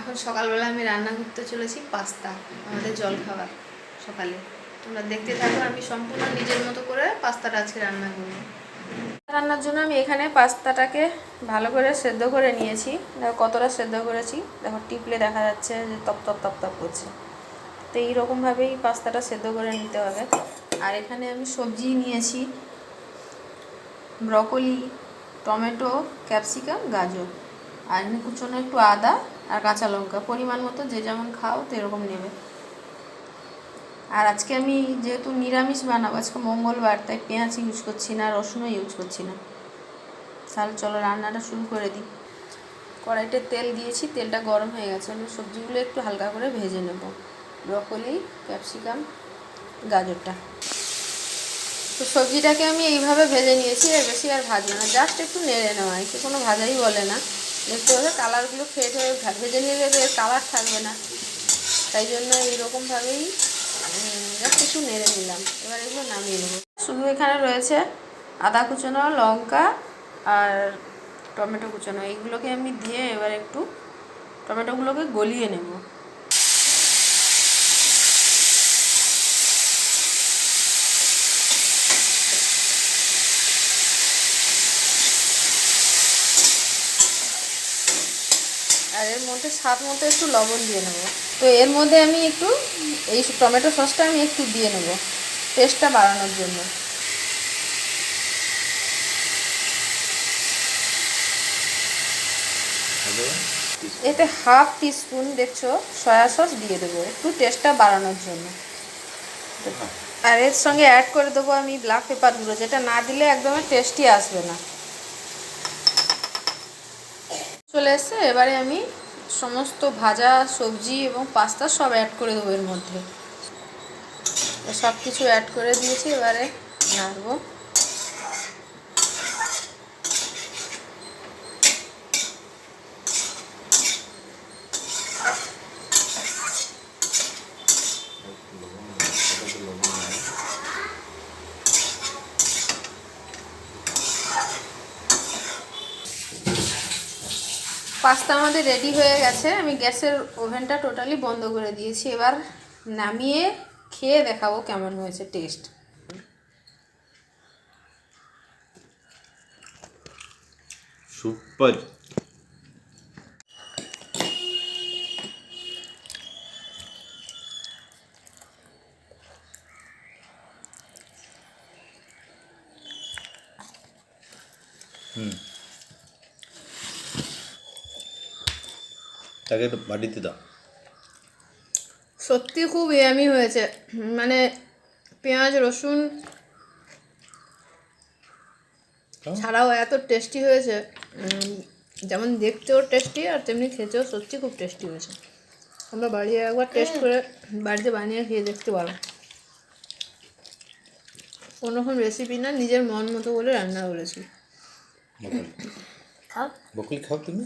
এখন সকালবেলা আমি রান্না করতে চলেছি পাস্তা, আমাদের জল খাবার সকালে। তোমরা দেখতে থাকো, আমি সম্পূর্ণ নিজের মতো করে পাস্তাটা আজকে রান্না করব। রান্নার জন্য আমি এখানে পাস্তাটাকে ভালো করে সেদ্ধ করে নিয়েছি। দেখো কতটা সেদ্ধ করেছি। দেখো টিপলে দেখা যাচ্ছে যে তপ তপ তপ তপ করছে। তো এইরকমভাবেই পাস্তাটা সেদ্ধ করে নিতে হবে। আর এখানে আমি সবজি নিয়েছি, ব্রকলি, টমেটো, ক্যাপসিকাম, গাজর। আর কুচনো একটু আদা আর কাঁচা লঙ্কা। পরিমাণ মতো যে যেমন খাও তো এরকম নেবে। আর আজকে আমি যেহেতু নিরামিষ বানাবো, আজকে মঙ্গলবার, তাই পেঁয়াজ ইউজ করছি না, রসুনও ইউজ করছি না। তাহলে চলো রান্নাটা শুরু করে দিই। কড়াইতে তেল দিয়েছি, তেলটা গরম হয়ে গেছে। আমি সবজিগুলো একটু হালকা করে ভেজে নেব। ব্রকলি, ক্যাপসিকাম, গাজরটা। তো সবজিটাকে আমি এইভাবে ভেজে নিয়েছি আর বেশি আর ভাজবো না। জাস্ট একটু নেড়ে নেওয়া। একে কোনো ভাজাই বলে না। দেখতে কালারগুলো ফেড হয়ে ভেজে নিয়ে এর কালার থাকবে না। তাই জন্য এইরকমভাবেই জাস্ট একটু নেড়ে নিলাম। এবার এগুলো নামিয়ে নেব। শুধু এখানে রয়েছে আদা কুচনো, লঙ্কা আর টমেটো কুচনো। এইগুলোকে আমি দিয়ে এবার একটু টমেটোগুলোকে গলিয়ে নেব। আর এর মধ্যে স্বাদ মতো একটু লবণ দিয়ে নেব। তো এর মধ্যে আমি একটু এই টমেটো সসটা আমি একটু দিয়ে নেব টেস্টটা বাড়ানোর জন্য। এতে হাফ টিস্পুন দেখছ সয়া সস দিয়ে দেবো একটু টেস্টটা বাড়ানোর জন্য। আর এর সঙ্গে অ্যাড করে দেবো আমি ব্ল্যাক পেপারগুলো যেটা না দিলে একদমই টেস্টি আসবে না। চলে এসছে, এবারে আমি সমস্ত ভাজা, সবজি এবং পাস্তা সব অ্যাড করে দেবো এর মধ্যে। সব কিছু অ্যাড করে দিয়েছি, এবারে নাড়বো। পাস্তা আমাদের রেডি হয়ে গেছে। আমি গ্যাসের ওভেনটা টোটালি বন্ধ করে দিয়েছি। এবার নামিয়ে খেয়ে দেখাবো কেমন হয়েছে টেস্ট সুপার। হুম। তাকে একটু বাড়িতে দাও। সত্যি খুব ইয়ামি হয়েছে। মানে পেঁয়াজ রসুন ছাড়াও এত টেস্টি হয়েছে। যেমন দেখতেও টেস্টি আর তেমনি খেতেও সত্যি খুব টেস্টি হয়েছে। আমরা বাড়ি একবার টেস্ট করে বাড়িতে বানিয়ে খেয়ে দেখতে পারো। কোনোরকম রেসিপি না নিজের মন মতো বলে রান্না করেছি। বকলি খাও তুমি?